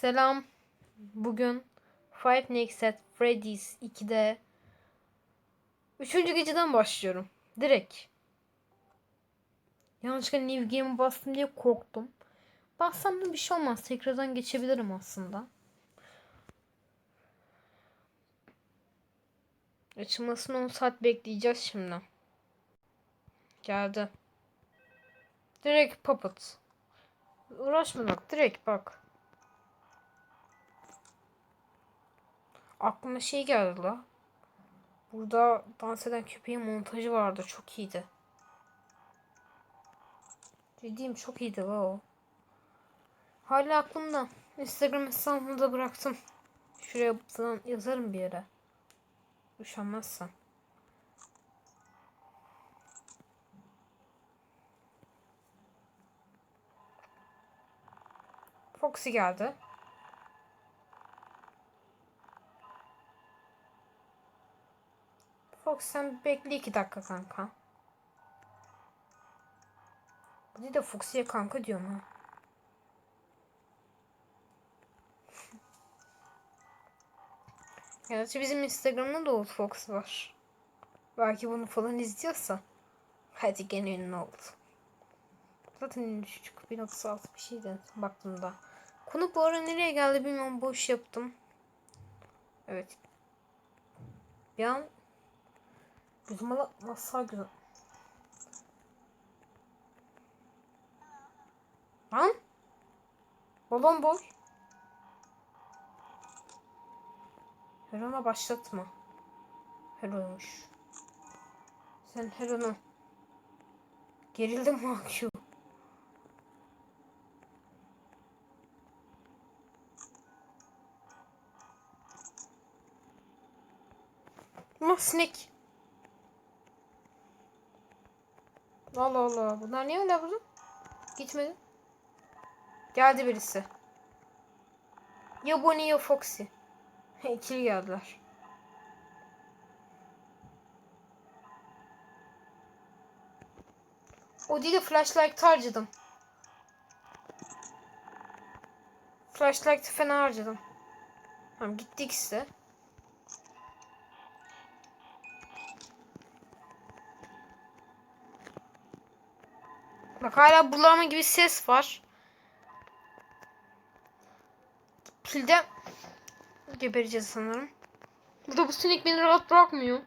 Selam. Bugün Five Nights at Freddy's 2'de 3. geceden başlıyorum. Direkt. Yanlışlıkla New Game'e bastım diye korktum. Bassam da bir şey olmaz. Tekrardan geçebilirim aslında. Açılmasını 10 saat bekleyeceğiz şimdi. Geldi. Direkt puppet. Uğraşmadık. Direkt bak. Aklıma şey geldi la. Burada dans eden köpeğin montajı vardı. Çok iyiydi. Ciddiyim çok iyiydi la o. Hala aklımda. Instagram hesabımı da bıraktım. Şuraya falan yazarım bir yere. Üşenmezsen. Foxy geldi. Fox sen bekle iki dakika kanka. Bir de Foxy'ye kanka diyorum ha. Gerçi bizim Instagram'da da Old Fox var. Belki bunu falan izliyorsa. Hadi gene ünlü oldu. Zaten 3.5 1.6 bir şeydi baktığımda. Konu bu ara nereye geldi bilmiyorum boş yaptım. Evet. Bir an Gözüme la nasıl güzel. Lan? Balon boy. Heron'a başlatma. Heron'muş. Sen Heron'a. Gerildim Akü. Ama sinek. Allah Allah. Bunlar niye öyle burada? Gitmedi. Geldi birisi. Ya Bonnie ya Foxy. İkili geldiler. O değil de flashlight harcadım. Flashlight'ı fena harcadım. Tamam gitti ikisi Bak hala bulama gibi ses var. Pilde gebereceğiz sanırım. Burada bu sinek beni rahat bırakmıyor.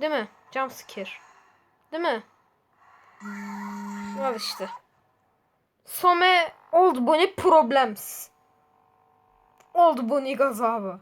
Değil mi? Jump scare. Değil mi? Al işte. Some old bunny problems. Old bunny gazabı.